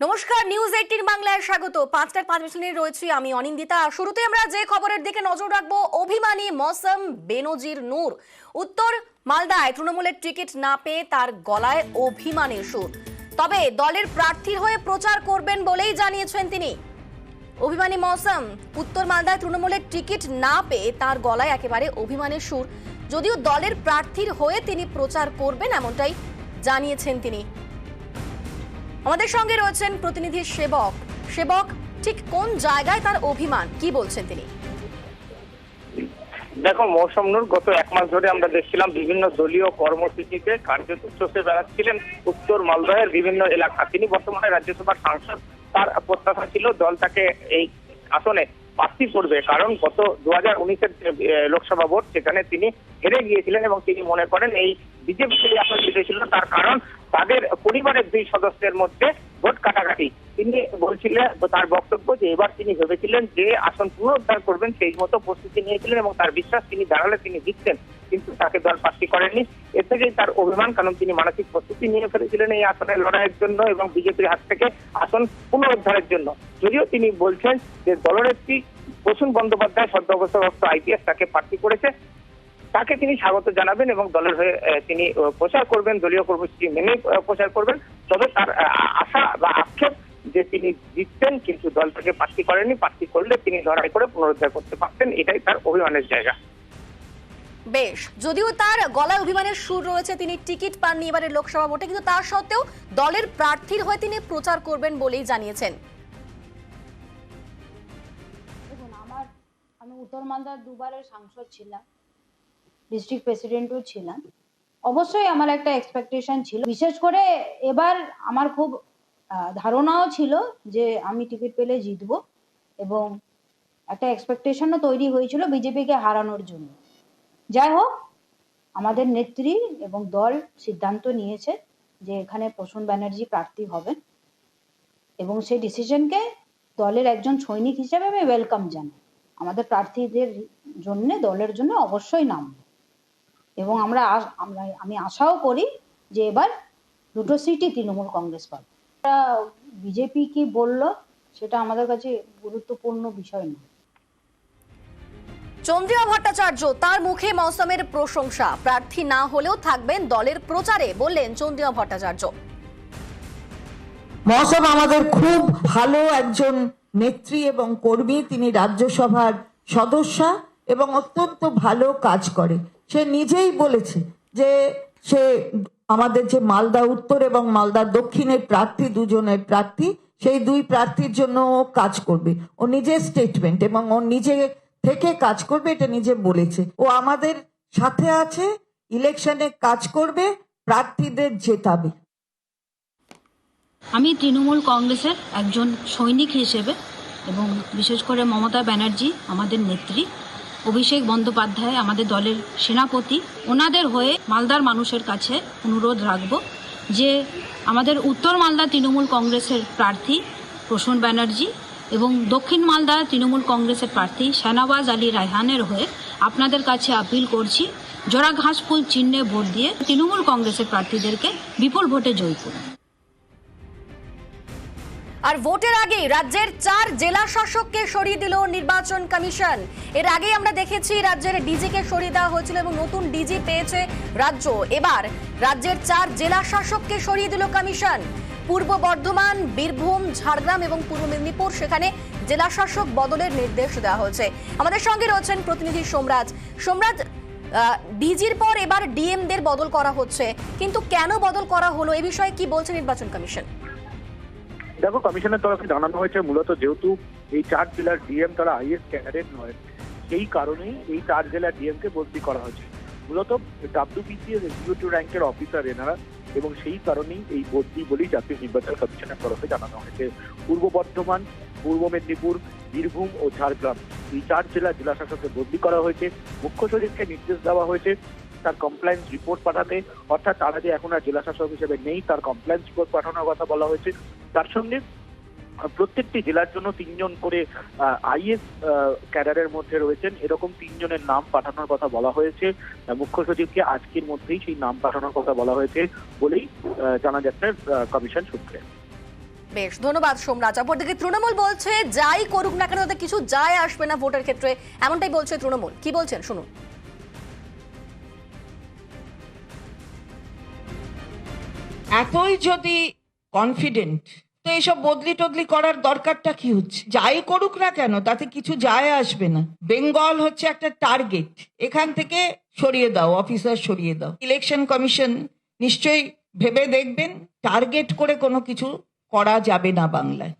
নমস্কার news eighteen বাংলায় স্বাগত। পাঁচটার পাঁচ নিয়ে রয়েছি আমি অনিন্দিতা। শুরুতে আমরা যে খবরের দিকে নজর রাখব, অভিমানী মৌসম বেনজির নূর। উত্তর, মালদায় তৃণমূলের টিকিট না পেয়ে তার গলায় অভিমানের সুর। তবে দলের প্রার্থীর হয়ে প্রচার করবেন বলেই জানিয়েছেন তিনি। অভিমানী মৌসম, উত্তর মালদায় তৃণমূলের টিকিট না পেয়ে তার গলায় একেবারে অভিমানের সুর। যদিও দলের প্রার্থীর হয়ে তিনি প্রচার করবেন এমনটাই জানিয়েছেন তিনি। আমাদের সঙ্গে রয়েছেন প্রতিনিধি সেবক। সেবক, ঠিক কোন জায়গায় তার অভিমান? কি বলছেন তিনি? দেখো, মৌসুম নূর, গত এক মাস ধরে আমরা দেখছিলাম বিভিন্ন দলীয় কর্মসূচিতে কার্যত বেড়াচ্ছিলেন উত্তর মালদহের বিভিন্ন এলাকা। তিনি বর্তমানে রাজ্যসভার সাংসদ, তার প্রত্যাশা ছিল দল তাকে এই আসনে প্রার্থী করবে। কারণ গত দু হাজার উনিশের লোকসভা ভোট, সেখানে তিনি হেরে গিয়েছিলেন এবং তিনি মনে করেন এই বিজেপি আসন জিতেছিল, তার কারণ তাদের পরিবারের দুই সদস্যের মধ্যে ভোট কাটাকাটি। তিনি বলছিলেন, তার বক্তব্য যে এবার তিনি ভেবেছিলেন যে আসন পুনরুদ্ধার করবেন সেই মতো প্রস্তুতি নিয়েছিলেন এবং তার বিশ্বাস তিনি দাঁড়ালে তিনি জিততেন, কিন্তু তাকে দল প্রার্থী করেননি। এর থেকেই তার অভিমান, কারণ তিনি মানসিক প্রস্তুতি নিয়ে ফেলেছিলেন এই আসনের লড়াইয়ের জন্য এবং বিজেপির হাত থেকে আসন পুনরুদ্ধারের জন্য। যদিও তিনি বলছেন যে দলনেত্রী প্রসূন বন্দ্যোপাধ্যায় সদ্য সদ্যগ্রস্তগ্রস্ত আইপিএস তাকে প্রার্থী করেছে তাকে তিনি স্বাগত জানাবেন এবং দলের হয়ে তিনি প্রচার করবেন দলীয় কর্মসূচি মেনে প্রচার করবেন। তবে তার আশা বা আক্ষেপ যে তিনি জিততেন কিন্তু দল তাকে প্রার্থী করেননি প্রার্থী করলে তিনি লড়াই করে পুনরুদ্ধার করতে পারতেন এটাই তার অভিমানের জায়গা। বেশ যদিও তার গলায় অভিমানের সুর রয়েছে তিনি টিকিট পাননি এবারের লোকসভা ভোটে কিন্তু তার সত্ত্বেও দলের প্রার্থীর হয়ে তিনি প্রচার করবেন বলেই জানিয়েছেন। দেখুন আমার আমি উত্তর মালদার দুবারের সাংসদ ছিলাম। ডিস্ট্রিক্ট প্রেসিডেন্টও ছিলাম। অবশ্যই আমার একটা এক্সপেকটেশন ছিল। বিশেষ করে এবার আমার খুব ধারণাও ছিল যে আমি টিকিট পেলে জিতবো এবং একটা এক্সপেকটেশনও তৈরি হয়েছিল বিজেপিকে হারানোর জন্য। যাই হোক, আমাদের নেত্রী এবং দল সিদ্ধান্ত নিয়েছে যে এখানে প্রসূন ব্যানার্জি প্রার্থী হবেন এবং সেই ডিসিশনকে দলের একজন সৈনিক হিসেবে আমি ওয়েলকাম জানাই। আমাদের প্রার্থীদের জন্য, দলের জন্য অবশ্যই নাম এবং আমরা আমরা আমি আশাও করি যে এবার দুটো সিটই তৃণমূল কংগ্রেস পাবে। বিজেপি কি বলল সেটা আমাদের কাছে গুরুত্বপূর্ণ বিষয় নয়। চন্দ্রিয়া ভট্টাচার্য তার মুখে মৌসুমের প্রশংসা। প্রার্থী না হলেও থাকবেন দলের প্রচারে বললেন চন্দ্রিয়া ভট্টাচার্য। মৌসম আমাদের খুব ভালো একজন নেত্রী এবং কর্মী। তিনি রাজ্যসভার সদস্যা এবং অত্যন্ত ভালো কাজ করে। সে নিজেই বলেছে যে সে আমাদের যে মালদা উত্তর এবং মালদা দক্ষিণের প্রার্থী দুজনের প্রার্থী, সেই দুই প্রার্থীর জন্য ও কাজ করবে। ও নিজের স্টেটমেন্ট এবং ও নিজে থেকে কাজ করবে, এটা নিজে বলেছে। ও আমাদের সাথে আছে ইলেকশনে কাজ করবে, প্রার্থীদের জেতাবে। আমি তৃণমূল কংগ্রেসের একজন সৈনিক হিসেবে এবং বিশেষ করে মমতা ব্যানার্জি আমাদের নেত্রী। অভিষেক বন্দ্যোপাধ্যায় আমাদের দলের সেনাপতি। ওনাদের হয়ে মালদার মানুষের কাছে অনুরোধ রাখব যে আমাদের উত্তর মালদা তৃণমূল কংগ্রেসের প্রার্থী প্রসূন ব্যানার্জি এবং দক্ষিণ মালদা তৃণমূল কংগ্রেসের প্রার্থী শাহনওয়াজ আলী রায়হানের হয়ে আপনাদের কাছে আপিল করছি। জোড়া ঘাসফুল চিহ্নে ভোট দিয়ে তৃণমূল কংগ্রেসের প্রার্থীদেরকে বিপুল ভোটে জয়ী করুন। আর ভোটের আগে রাজ্যের চার জেলা শাসককে সরিয়ে দিল নির্বাচন কমিশন। এর আগে আমরা দেখেছি রাজ্যের ডিজিকে সরিয়ে দেওয়া হয়েছিল এবং নতুন ডিজি পেয়েছে রাজ্য। এবার রাজ্যের চার জেলা শাসককে সরিয়ে দিল কমিশন। পূর্ব বর্ধমান, বীরভূম, ঝাড়গ্রাম এবং পূর্ব মেদিনীপুর সেখানে জেলা শাসক বদলের নির্দেশ দেওয়া হয়েছে। আমাদের সঙ্গে রয়েছেন প্রতিনিধি সোমরাজ। সোমরাজ ডিজির পর এবার ডিএম দের বদল করা হচ্ছে। কিন্তু কেন বদল করা হলো? এ বিষয়ে কি বলছে নির্বাচন কমিশন? দেখো, কমিশনের তরফে জানানো হয়েছে, মূলত যেহেতু এই চার জেলার ডিএম তারা আইএস ক্যাডারেট নয়, সেই কারণেই এই চার জেলার ডিএম কে বদলি করা হয়েছে। মূলত ডাব্লিউবিসি এর এক্সিকিউটিভ র্যাঙ্কের অফিসার এনারা এবং সেই কারণেই এই বদলি বলেই জাতীয় নির্বাচন কমিশনের তরফে জানানো হয়েছে। পূর্ব বর্ধমান, পূর্ব মেদিনীপুর, বীরভূম ও ঝাড়গ্রাম এই চার জেলা জেলা শাসককে বদলি করা হয়েছে। মুখ্য সচিবকে নির্দেশ দেওয়া হয়েছে তার কমপ্লায়েন্স রিপোর্ট পাঠাতে। অর্থাৎ তারা যে এখন আর জেলা শাসক হিসেবে নেই, তার কমপ্লায়েন্স রিপোর্ট পাঠানোর কথা বলা হয়েছে। তার সঙ্গে প্রত্যেকটি জেলার জন্য তিনজন করে আইএস ক্যাডারের মধ্যে রয়েছেন। এরকম তিনজনের নাম পাঠানোর কথা বলা হয়েছে। মুখ্য সচিবকে আজকের মধ্যেই সেই নাম পাঠানোর কথা বলা হয়েছে বলেই জানা যাচ্ছে কমিশন সূত্রে। বেশ ধন্যবাদ সোমরাজ। অপরদিকে তৃণমূল বলছে যাই করুক না কেন তাতে কিছু যায় আসবে না ভোটের ক্ষেত্রে। এমনটাই বলছে তৃণমূল। কি বলছেন? শুনুন। এতই যদি কনফিডেন্ট তো এইসব বদলি টদলি করার দরকারটা কি হচ্ছে? যাই করুক না কেন, তাতে কিছু যায় আসবে না। বেঙ্গল হচ্ছে একটা টার্গেট এখান থেকে সরিয়ে দাও অফিসার সরিয়ে দাও। ইলেকশন কমিশন নিশ্চয়ই ভেবে দেখবেন টার্গেট করে কোনো কিছু করা যাবে না বাংলায়।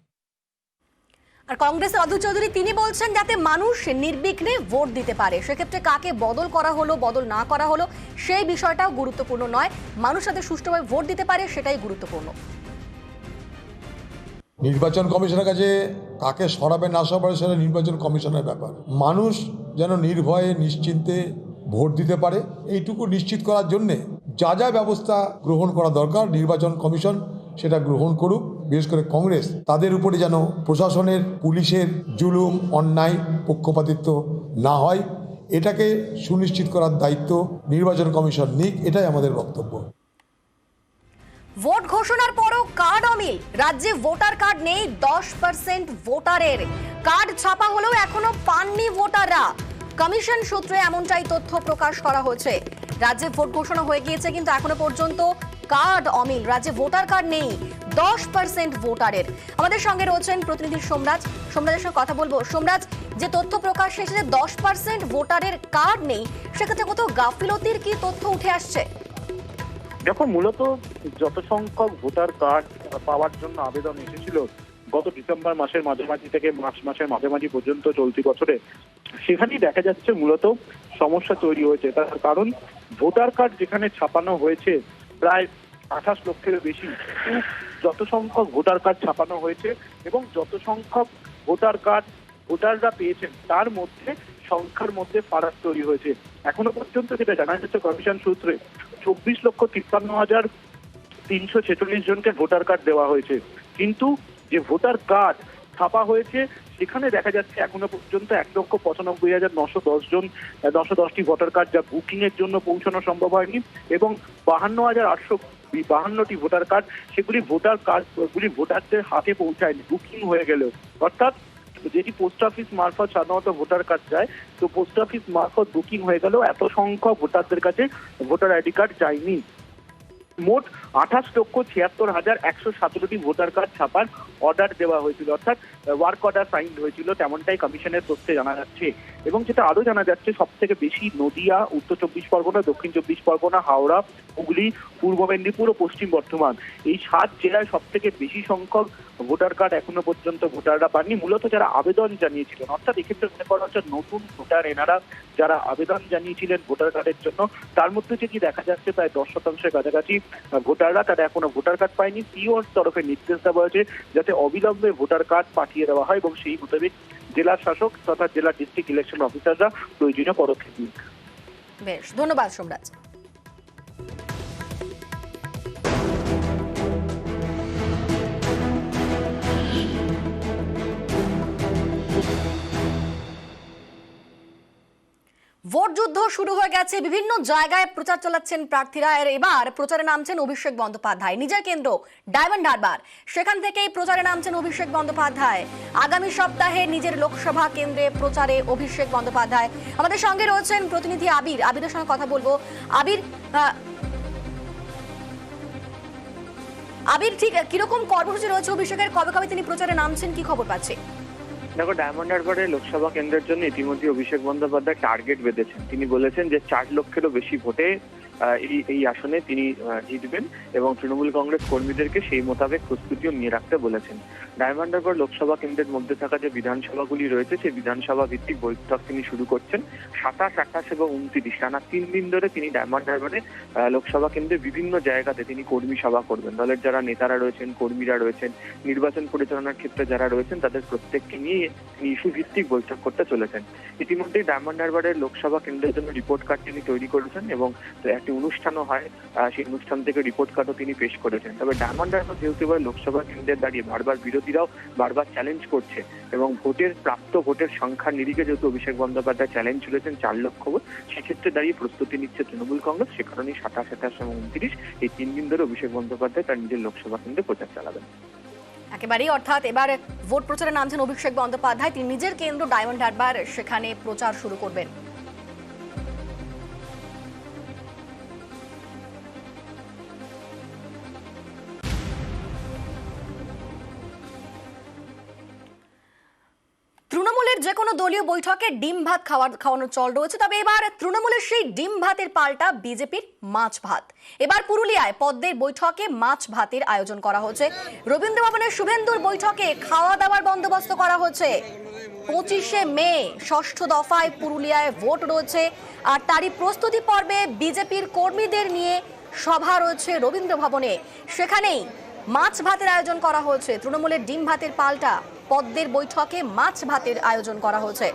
আর কংগ্রেসের অধীর চৌধুরী তিনি বলছেন যাতে মানুষ নির্বিঘ্নে ভোট দিতে পারে। সেক্ষেত্রে কাকে বদল করা হলো, বদল না করা হলো, সেই বিষয়টাও গুরুত্বপূর্ণ নয়। মানুষ যাতে সুষ্ঠুভাবে ভোট দিতে পারে, সেটাই গুরুত্বপূর্ণ। নির্বাচন কমিশনের কাছে কাকে সরাবে না সরাবে সেটা নির্বাচন কমিশনের ব্যাপার। মানুষ যেন নির্ভয়ে, নিশ্চিন্তে ভোট দিতে পারে, এইটুকু নিশ্চিত করার জন্যে যা যা ব্যবস্থা গ্রহণ করা দরকার, নির্বাচন কমিশন সেটা গ্রহণ করুক। বিশেষ করে কংগ্রেস, তাদের উপরে যেন প্রশাসনের, পুলিশের জুলুম, অন্যায়, পক্ষপাতিত্ব না হয়, এটাকে সুনিশ্চিত করার দায়িত্ব নির্বাচন কমিশন নিক, এটাই আমাদের বক্তব্য। ভোট ঘোষণার পরও কার্ড অমিল। রাজ্যে ভোটার কার্ড নেই, দশ পার্সেন্ট ভোটারের। কার্ড ছাপা হলেও এখনও পাননি ভোটাররা। কমিশন সূত্রে এমনটাই তথ্য প্রকাশ করা হয়েছে। রাজ্যে ভোট ঘোষণা হয়ে গিয়েছে কিন্তু এখনও পর্যন্ত কার্ড অমিল। রাজ্যে ভোটার কার্ড নেই, দশ পার্সেন্ট ভোটারের। আমাদের সঙ্গে রয়েছেন প্রতিনিধি সোমরাজ। সোমরাজের সঙ্গে কথা বলব। সোমরাজ, যে তথ্য প্রকাশ এসেছে, দশ পার্সেন্ট ভোটারের কার্ড নেই, সেক্ষেত্রে কত গাফিলতির কি তথ্য উঠে আসছে? দেখো, মূলত যত সংখ্যক ভোটার কার্ড পাওয়ার জন্য আবেদন এসেছিল, গত ডিসেম্বর মাসের মাঝামাঝি থেকে মার্চ মাসের মাঝামাঝি পর্যন্ত চলতি বছরে, সেখানেই দেখা যাচ্ছে মূলত সমস্যা তৈরি হয়েছে। তার কারণ, ভোটার কার্ড যেখানে ছাপানো হয়েছে, প্রায় আঠাশ লক্ষের বেশি, যত সংখ্যক ভোটার কার্ড ছাপানো হয়েছে এবং যত সংখ্যক ভোটার কার্ড ভোটাররা পেয়েছেন, তার মধ্যে সংখ্যার মধ্যে ফারাক তৈরি হয়েছে। এখনও পর্যন্ত যেটা জানা যাচ্ছে কমিশন সূত্রে। চব্বিশ লক্ষ তিপ্পান্ন হাজার তিনশো ছেচল্লিশ জনকে ভোটার কার্ড দেওয়া হয়েছে। কিন্তু যে ভোটার কার্ড ছাপা হয়েছে, সেখানে দেখা যাচ্ছে এখনও পর্যন্ত এক লক্ষ পঁচানব্বই হাজার নশো দশ জন নশো দশটি ভোটার কার্ড যা বুকিং এর জন্য পৌঁছানো সম্ভব হয়নি এবং বাহান্ন হাজার আটশো বাহান্নটি ভোটার কার্ড, সেগুলি ভোটার কার্ড গুলি ভোটারদের হাতে পৌঁছায়নি বুকিং হয়ে গেলেও। অর্থাৎ যেটি পোস্ট অফিস মারফত সাধারণত ভোটার কার্ড যায়, তো পোস্ট অফিস মারফত বুকিং হয়ে গেলেও এত সংখ্যক ভোটারদের কাছে ভোটার আইডি কার্ড যায়নি। মোট আঠাশ লক্ষ ছিয়াত্তর হাজার একশো সতেরোটি ভোটার কার্ড ছাপার অর্ডার দেওয়া হয়েছিল, অর্থাৎ ওয়ার্ক অর্ডার সাইন হয়েছিল, তেমনটাই কমিশনের তথ্যে জানা যাচ্ছে। এবং যেটা আরও জানা যাচ্ছে সব থেকে বেশি নদিয়া, উত্তর চব্বিশ পরগনা, দক্ষিণ চব্বিশ পরগনা, হাওড়া, হুগলি, পূর্ব মেদিনীপুর ও পশ্চিম বর্ধমান। এই সাত জেলায় সব থেকে বেশি সংখ্যক ভোটার কার্ড এখনও পর্যন্ত ভোটাররা পাননি। মূলত যারা আবেদন জানিয়েছিলেন, অর্থাৎ এক্ষেত্রে মনে করা হচ্ছে নতুন ভোটার এনারা যারা আবেদন জানিয়েছিলেন ভোটার কার্ডের জন্য, তার মধ্যে যেটি দেখা যাচ্ছে প্রায় দশ শতাংশের কাছাকাছি ভোটাররা তারা এখনও ভোটার কার্ড পায়নি। পিওর তরফে নির্দেশ দেওয়া হয়েছে যাতে অবিলম্বে ভোটার কার্ড পাঠিয়ে দেওয়া হয় এবং সেই মোতাবেক জেলা শাসক তথা জেলা ডিস্ট্রিক্ট ইলেকশন অফিসাররা প্রয়োজনীয় পদক্ষেপ নিক। বেশ, ধন্যবাদ সোমরাজ। ভোট যুদ্ধ শুরু হয়ে গেছে। বিভিন্ন জায়গায় প্রচার চালাচ্ছেন প্রার্থীরা। এর এবার প্রচারে নামছেন অভিষেক বন্দ্যোপাধ্যায়। নিজের কেন্দ্র ডায়মন্ড হারবার। সেখান থেকেই প্রচারে নামছেন অভিষেক বন্দ্যোপাধ্যায়। আগামী সপ্তাহে নিজের লোকসভা কেন্দ্রে প্রচারে অভিষেক বন্দ্যোপাধ্যায়। আমাদের সঙ্গে রয়েছেন প্রতিনিধি আবির। আবিরের সঙ্গে কথা বলব। আবির আবির ঠিক কীরকম কর্মসূচি রয়েছে অভিষেকের? কবে কবে তিনি প্রচারে নামছেন? কি খবর পাচ্ছে দেখো ডায়মন্ড হারবারে লোকসভা কেন্দ্রের জন্য ইতিমধ্যে অভিষেক বন্দ্যোপাধ্যায় টার্গেট বেঁধেছেন। তিনি বলেছেন যে, চার লক্ষেরও বেশি ভোটে এই এই আসনে তিনি জিতবেন এবং তৃণমূল কংগ্রেস কর্মীদেরকে সেই মোতাবেক প্রস্তুতিও নিয়ে রাখতে বলেছেন। ডায়মন্ড হারবার লোকসভা কেন্দ্রের মধ্যে থাকা যে বিধানসভাগুলি রয়েছে সেই বিধানসভা ভিত্তিক বৈঠক তিনি শুরু করছেন। সাতাশ আঠাশ এবং উনত্রিশ টানা তিন দিন ধরে তিনি ডায়মন্ড হারবারে আহ, লোকসভা কেন্দ্রে বিভিন্ন জায়গাতে তিনি কর্মী সভা করবেন। দলের যারা নেতারা রয়েছেন কর্মীরা রয়েছেন নির্বাচন পরিচালনার ক্ষেত্রে যারা রয়েছেন তাদের প্রত্যেককে নিয়ে তিনি ইস্যু ভিত্তিক বৈঠক করতে চলেছেন। ইতিমধ্যেই ডায়মন্ড হারবারের লোকসভা কেন্দ্রের জন্য রিপোর্ট কার্ড তিনি তৈরি করেছেন এবং একটি অনুষ্ঠানও হয় সেই অনুষ্ঠান থেকে রিপোর্ট কার্ডও তিনি পেশ করেছেন। তবে ডায়মন্ড হারবার যেহেতু এবার লোকসভা কেন্দ্রের দাঁড়িয়ে বারবার বিরোধীরাও বারবার চ্যালেঞ্জ করছে এবং ভোটের প্রাপ্ত ভোটের সংখ্যা নিরিখে যেহেতু অভিষেক বন্দ্যোপাধ্যায় চ্যালেঞ্জ তুলেছেন চার লক্ষ ভোট, সেক্ষেত্রে দাঁড়িয়ে প্রস্তুতি নিচ্ছে তৃণমূল কংগ্রেস। সে কারণেই সাতাশ, আঠাশ এবং উনত্রিশ এই তিন দিন ধরে অভিষেক বন্দ্যোপাধ্যায় তার নিজের লোকসভা কেন্দ্রে প্রচার চালাবেন। একেবারেই, অর্থাৎ এবার ভোট প্রচারে নামছেন অভিষেক বন্দ্যোপাধ্যায়। তিনি নিজের কেন্দ্র ডায়মন্ড হারবার সেখানে প্রচার শুরু করবেন। তৃণমূলের যে কোনো দলীয় বৈঠকে ডিম ভাত খাওয়ার খাওয়ানোর চল রয়েছে। তবে এবার তৃণমূলের সেই ডিম ভাতের পাল্টা বিজেপির মাছ ভাত। এবার পুরুলিয়ায় পদ্মের বৈঠকে মাছ ভাতের আয়োজন করা হচ্ছে। রবীন্দ্র ভবনের শুভেন্দুর বৈঠকে খাওয়া দাওয়ার বন্দোবস্ত করা হচ্ছে। পঁচিশে মে, ষষ্ঠ দফায় পুরুলিয়ায় ভোট রয়েছে। আর তারই প্রস্তুতি পর্বে বিজেপির কর্মীদের নিয়ে সভা রয়েছে রবীন্দ্র ভবনে সেখানেই মাছ ভাতের আয়োজন করা হয়েছে তৃণমূলের ডিম ভাতের পাল্টা পদ্মের বৈঠকে মাছ ভাতের আয়োজন করা হয়েছে।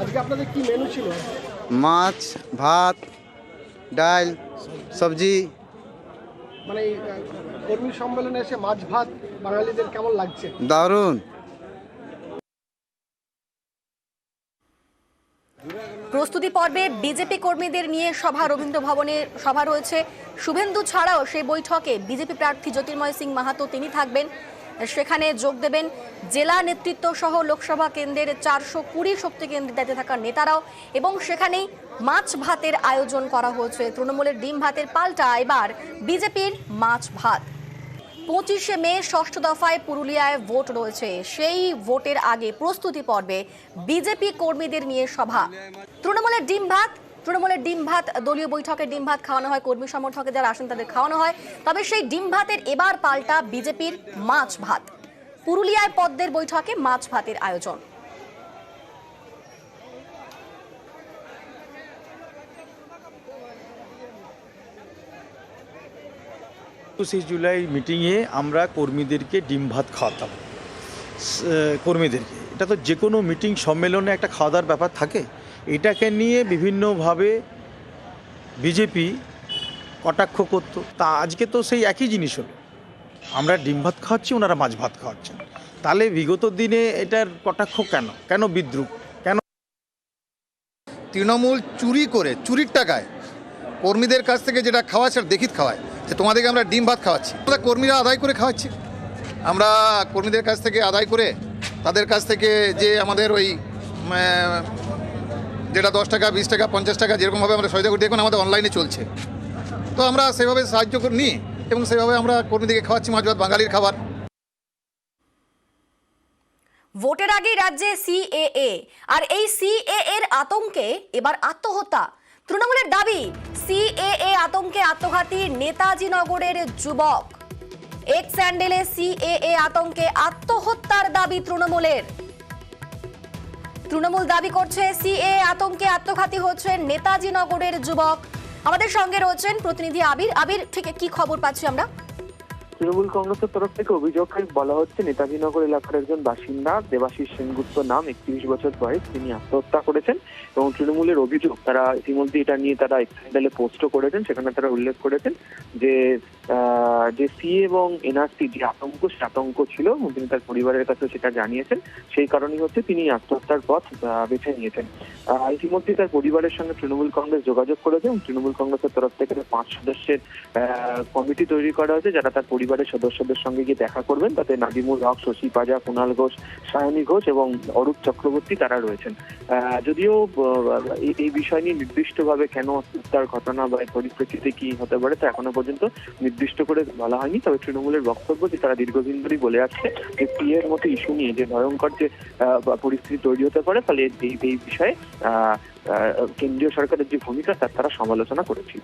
আজকে আপনাদের কি মেনু ছিল? মাছ ভাত ডাল সবজি। মানে কর্মী সম্মেলনে এসে মাছ ভাত বাঙালিদের কেমন লাগছে? দারুণ। প্রস্তুতি পর্বে বিজেপি কর্মীদের নিয়ে সভা, রবীন্দ্র ভবনে সভা রয়েছে। শুভেন্দু ছাড়াও সেই বৈঠকে বিজেপি প্রার্থী জ্যোতির্ময় সিং মাহাতো তিনি থাকবেন। সেখানে যোগ দেবেন জেলা নেতৃত্ব সহ লোকসভা কেন্দ্রের চারশো কুড়ি শক্তি কেন্দ্রের দায়িত্বে থাকা নেতারাও এবং সেখানেই মাছ ভাতের আয়োজন করা হয়েছে। তৃণমূলের ডিম ভাতের পাল্টা এবার বিজেপির মাছ ভাত। পঁচিশে মে, ষষ্ঠ দফায় পুরুলিয়ায় ভোট রয়েছে। সেই ভোটের আগে প্রস্তুতি পর্বে বিজেপি কর্মীদের নিয়ে সভা। তৃণমূলের ডিম ভাত, তৃণমূলের ডিম ভাত, দলীয় বৈঠকে ডিম ভাত খাওয়ানো হয়, কর্মী সমর্থকে যারা আসেন তাদের খাওয়ানো হয়। তবে সেই ডিম ভাতের এবার পাল্টা বিজেপির মাছ ভাত। পুরুলিয়ায় পদ্মের বৈঠকে মাছ ভাতের আয়োজন। একুশে জুলাই মিটিংয়ে আমরা কর্মীদেরকে ডিম ভাত খাওয়াতাম। কর্মীদেরকে। এটা তো যে কোনো মিটিং সম্মেলনে একটা খাওয়া দাওয়ার ব্যাপার থাকে। এটাকে নিয়ে বিভিন্নভাবে বিজেপি কটাক্ষ করতো। তা আজকে তো সেই একই জিনিস হলো। আমরা ডিম ভাত খাওয়াচ্ছি, ওনারা মাছ ভাত খাওয়াচ্ছেন। তাহলে বিগত দিনে এটার কটাক্ষ কেন? কেন বিদ্রুপ? কেন তৃণমূল চুরি করে, চুরির টাকায় কর্মীদের কাছ থেকে যেটা খাওয়াচ্ছে সেটা দেখিত খাওয়ায়। যে তোমাদেরকে আমরা ডিম ভাত খাওয়াচ্ছি। আমরা কর্মীরা আদায় করে খাওয়াচ্ছি। আমরা কর্মীদের কাছ থেকে আদায় করে তাদের কাছ থেকে যে আমাদের ওই যেটা দশ টাকা, বিশ টাকা, পঞ্চাশ টাকা যেরকমভাবে আমরা সহায়তা করি, দেখুন আমাদের অনলাইনে চলছে। তো আমরা সেভাবে সাহায্য নিই এবং সেভাবে আমরা কর্মীদেরকে খাওয়াচ্ছি মাছ ভাত বাঙালির খাবার। ভোটের আগেই রাজ্যে সিএএ আর এই সিএ এর আতঙ্কে এবার আত্মহত্যা। তৃণমূলের দাবি সিএএ আতঙ্কে আত্মঘাতী নেতাজি নগরের যুবক। এক স্যান্ডেলে সিএএ আতঙ্কে আত্মহত্যার দাবি তৃণমূলের। তৃণমূল দাবি করছে সিএ আতঙ্কে আত্মঘাতী হচ্ছেন নেতাজি নগরের যুবক। আমাদের সঙ্গে রয়েছেন প্রতিনিধি আবির। আবির থেকে কি খবর পাচ্ছি আমরা? তৃণমূল কংগ্রেসের তরফ থেকে অভিযোগ বলা হচ্ছে, নেতাজিনগর এলাকার একজন বাসিন্দা দেবাশিস সেনগুপ্ত নাম একত্রিশ বছর বয়স, তিনি আত্মহত্যা করেছেন এবং তৃণমূলের অভিযোগ, তারা ইতিমধ্যে এটা নিয়ে তারা এক্সেন্ডেলে পোস্টও করেছেন, সেখানে তারা উল্লেখ করেছেন যে যে সি এবং এনআরসি যে আতঙ্ক, সে আতঙ্ক ছিল, তিনি তার পরিবারের কাছে সেটা জানিয়েছেন। সেই কারণেই হচ্ছে তিনি আত্মহত্যার পথ বেছে নিয়েছেন। ইতিমধ্যে তার পরিবারের সঙ্গে তৃণমূল কংগ্রেস যোগাযোগ করেছে এবং তৃণমূল কংগ্রেসের তরফ থেকে পাঁচ সদস্যের কমিটি তৈরি করা হয়েছে যারা তার পরিবারের সদস্যদের সঙ্গে গিয়ে দেখা করবেন। তাতে নাদিমুল হক, শশী পাজা কুণাল ঘোষ, সায়নী ঘোষ এবং অরূপ চক্রবর্তী তারা রয়েছেন। যদিও এই- বিষয় নিয়ে নির্দিষ্টভাবে কেন আত্মহত্যার ঘটনা বা পরিপ্রেক্ষিতে কি হতে পারে তা এখনও পর্যন্ত নির্দিষ্ট করে বলা হয়নি, তবে তৃণমূলের বক্তব্য যে তারা দীর্ঘদিন ধরেই বলে আসছে যে পিএর মতো ইস্যু নিয়ে যে ভয়ঙ্কর যে পরিস্থিতি তৈরি হতে পারে, ফলে এই বিষয়ে কেন্দ্রীয় সরকারের যে ভূমিকা, তার তারা সমালোচনা করেছিল।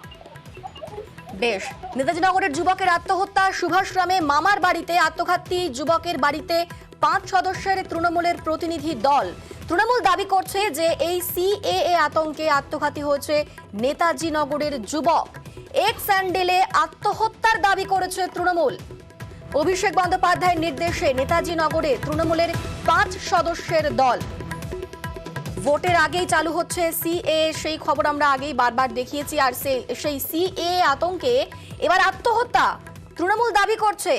বেশ নেতাজি নগরের যুবকের আত্মহত্যা সুভাষগ্রামে মামার বাড়িতে আত্মঘাতী যুবকের বাড়িতে পাঁচ সদস্যের তৃণমূলের প্রতিনিধি দল। তৃণমূল দাবি করছে যে এই সিএএ আতঙ্কে আত্মঘাতী হয়েছে নেতাজি নগরের যুবক। এক স্যান্ডেলে আত্মহত্যার দাবি করেছে তৃণমূল। অভিষেক বন্দ্যোপাধ্যায়ের নির্দেশে নেতাজি নগরে তৃণমূলের পাঁচ সদস্যের দল। ভোটের আগেই চালু হচ্ছে সিএ, সেই খবর আমরা আগেই বারবার দেখিয়েছি। আর সেই সিএ আতঙ্কে এবার আত্মহত্যা। তৃণমূল দাবি করছে।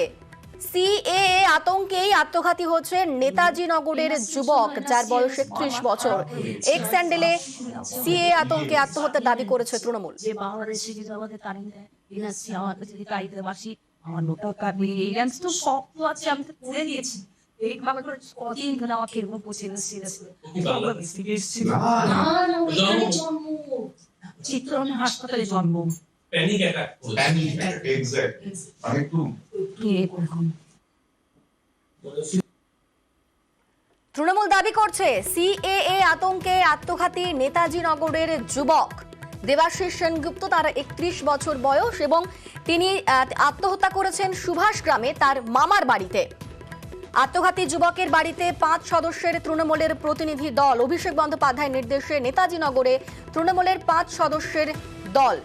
সিএ আতঙ্কেই আত্মঘাতী হচ্ছে নেতাজি নগরের যুবক যার বয়স একত্রিশ বছর। এক স্যান্ডেলে সিএ আতঙ্কে আত্মহত্যার দাবি করেছে তৃণমূল। চিত্রন হাসপাতালে জন্ম। Panic attack panic attack exact আমি একটু তৃণমূল দাবি করছে সিএএ আতঙ্কে আত্মঘাতী নেতাজি নগরের যুবক। দেবাশিস সেনগুপ্ত তার একত্রিশ বছর বয়স এবং তিনি আত্মহত্যা করেছেন সুভাষ গ্রামে তার মামার বাড়িতে। আত্মঘাতী যুবকের বাড়িতে পাঁচ সদস্যের তৃণমূলের প্রতিনিধি দল। অভিষেক বন্দ্যোপাধ্যায়ের নির্দেশে নেতাজি নগরে তৃণমূলের পাঁচ সদস্যের দল।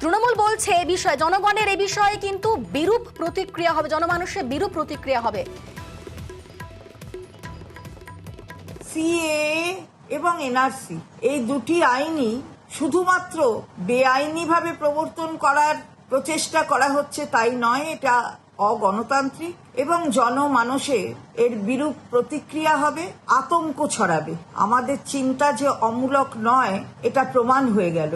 তৃণমূল বলছে এ বিষয়ে, জনগণের এ বিষয়ে কিন্তু বিরূপ প্রতিক্রিয়া হবে, জনমানুষের বিরূপ প্রতিক্রিয়া হবে। সিএ এবং এনআরসি, এই দুটি আইনই শুধুমাত্র বেআইনিভাবে প্রবর্তন করার প্রচেষ্টা করা হচ্ছে তাই নয়, এটা অগণতান্ত্রিক এবং জনমানসে এর বিরূপ প্রতিক্রিয়া হবে, আতঙ্ক ছড়াবে। আমাদের চিন্তা যে অমূলক নয়, এটা প্রমাণ হয়ে গেল।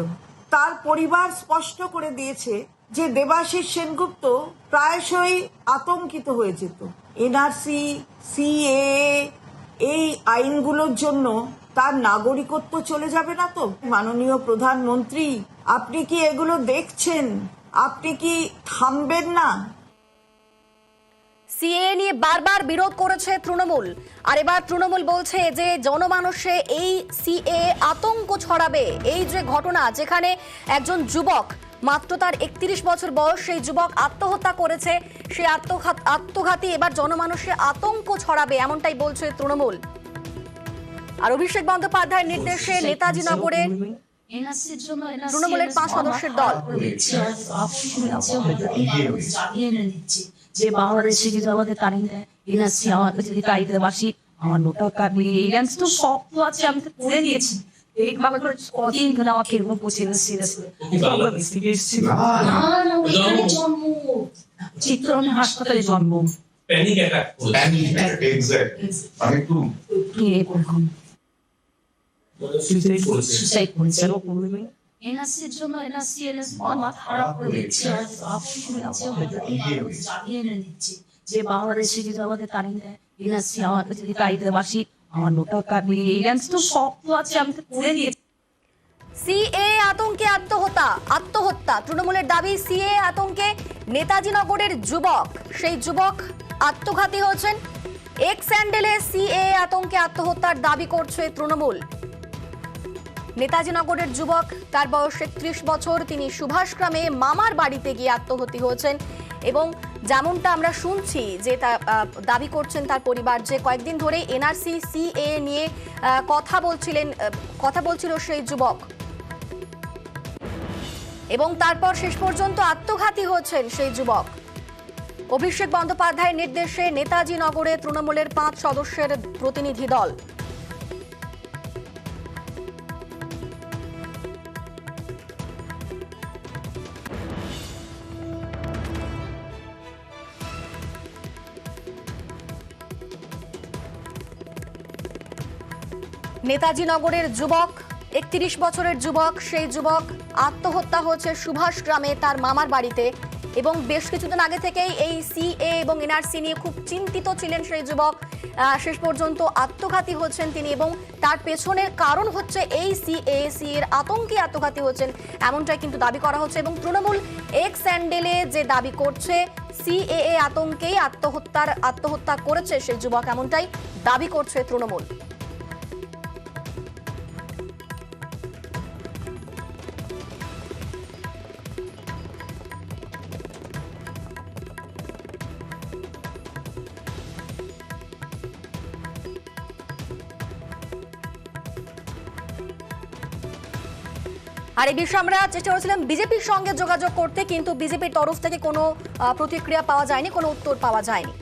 তার পরিবার স্পষ্ট করে দিয়েছে যে দেবাশিস সেনগুপ্ত প্রায়শই আতঙ্কিত হয়ে যেত। এনআরসি সিএ এই আইনগুলোর জন্য তার নাগরিকত্ব চলে যাবে না তো? মাননীয় প্রধানমন্ত্রী, আপনি কি এগুলো দেখছেন? আপনি কি থামবেন না? বারবার বিরোধ করেছে তৃণমূল। আর এবার তৃণমূল বলছে যে জনমানুষে এই সিএ আতঙ্ক ছড়াবে। এই যে ঘটনা যেখানে একজন যুবক মাত্র তার একত্রিশ বছর বয়স সেই যুবক আত্মহত্যা করেছে। সেই আত্মঘাত আত্মঘাতী এবার জনমানুষে আতঙ্ক ছড়াবে এমনটাই বলছে তৃণমূল। আর অভিষেক বন্দ্যোপাধ্যায়ের নির্দেশে নেতাজি নগরে তৃণমূলের পাঁচ সদস্যের দল। যে বাংলাদেশে যদি আমাদের তারিখ দেয় এনআরসি কাছে যদি গাড়িতে বাসি আমার নোটা কাটবে এনআরসি তো সব তো আছে আমি তো করে দিয়েছি কদিন ধরে আমাকে এরকম পৌঁছে দিচ্ছে না না না ওইখানে জন্ম চিত্রন হাসপাতালে জন্ম panic attack panic attack exact আমি একটু এরকম সুইসাইড করেছে সুসাইড করেছে জন্য যে বাংলাদেশে যদি আমাদের দেয় যদি বাসি আমার নোটা তো সব আছে আমি করে দিয়েছি সিএ আতঙ্কে আত্মহত্যা আত্মহত্যা। তৃণমূলের দাবি সিএ আতঙ্কে নেতাজি নগরের যুবক। সেই যুবক আত্মঘাতী হয়েছেন। এক স্যান্ডেলে সিএ আতঙ্কে আত্মহত্যার দাবি করছে তৃণমূল। নেতাজি নগরের যুবক, তার বয়স একত্রিশ বছর, তিনি সুভাষগ্রামে মামার বাড়িতে গিয়ে আত্মহত্যা হয়েছেন এবং যেমনটা আমরা শুনছি যে তা দাবি করছেন তার পরিবার যে কয়েকদিন ধরে এনআরসি, সিএ নিয়ে কথা বলছিলেন কথা বলছিল সেই যুবক। এবং তারপর শেষ পর্যন্ত আত্মঘাতী হয়েছেন সেই যুবক। অভিষেক বন্দ্যোপাধ্যায়ের নির্দেশে নেতাজি নগরে তৃণমূলের পাঁচ সদস্যের প্রতিনিধি দল। নেতাজি নগরের যুবক, একত্রিশ বছরের যুবক, সেই যুবক আত্মহত্যা হয়েছে সুভাষ গ্রামে তার মামার বাড়িতে এবং বেশ কিছুদিন আগে থেকেই এই সিএ এবং এনআরসি নিয়ে খুব চিন্তিত ছিলেন সেই যুবক। শেষ পর্যন্ত আত্মঘাতী হচ্ছেন তিনি এবং তার পেছনের কারণ হচ্ছে এই সিএ সি এর আতঙ্কে আত্মঘাতী হচ্ছেন এমনটাই কিন্তু দাবি করা হচ্ছে এবং তৃণমূল এক স্যান্ডেলে যে দাবি করছে সিএএ আতঙ্কেই আত্মহত্যার, আত্মহত্যা করেছে সেই যুবক এমনটাই দাবি করছে তৃণমূল। আর এই বিষয়ে আমরা চেষ্টা করেছিলাম বিজেপির সঙ্গে যোগাযোগ করতে, কিন্তু বিজেপির তরফ থেকে কোনো প্রতিক্রিয়া পাওয়া যায়নি, কোনো উত্তর পাওয়া যায়নি।